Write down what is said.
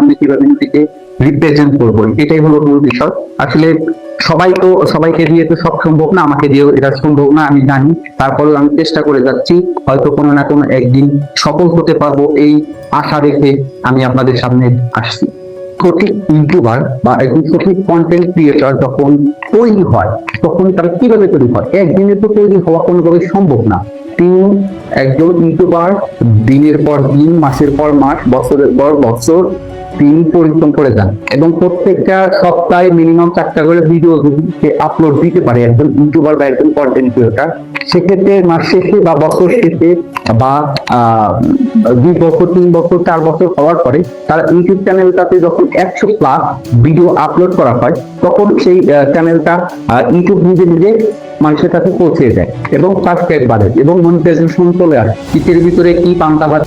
সামনে কীভাবে নিজেকে রিপ্রেজেন্ট করব? এটাই হলো মূল বিষয়। আসলে সবাই তো, সবাইকে দিয়ে তো সব সম্ভব না, আমাকে দিয়েও এটা সম্ভব না, আমি জানি। তারপরেও আমি চেষ্টা করে যাচ্ছি, হয়তো কোনো না কোনো একদিন সফল হতে পারব এই আশা রেখে আমি আপনাদের সামনে আসছি। সঠিক ইউটিউবার বা একজন সঠিক কন্টেন্ট ক্রিয়েটর যখন তৈরি হয়, তখন তারা কীভাবে তৈরি হয়? একদিনে তো তৈরি হওয়া কোনোভাবে সম্ভব না। তিনি একজন ইউটিউবার দিনের পর দিন, মাসের পর মাস, বছরের পর বছর তিনি পরিশ্রম করে যান। এবং প্রত্যেকটা সপ্তাহে মিনিমাম চারটা করে ভিডিও আপলোড দিতে পারে একজন ইউটিউবার বা একজন কন্টেন্ট ক্রিয়েটর সেক্ষেত্রে মাস শেষে বা বছর শেষে বা দুই বছর, তিন বছর, চার বছর হওয়ার পরে তার ইউটিউব চ্যানেলটাতে যখন একশো প্লাস ভিডিও আপলোড করা হয়, তখন সেই চ্যানেলটা ইউটিউব নিজে নিজে মানুষের কাছে পৌঁছে যায় এবং সাবস্ক্রাইব বাড়ে এবং মনিটাইজেশন চলে আসে। শীতের ভিতরে কি পান্তা ভাত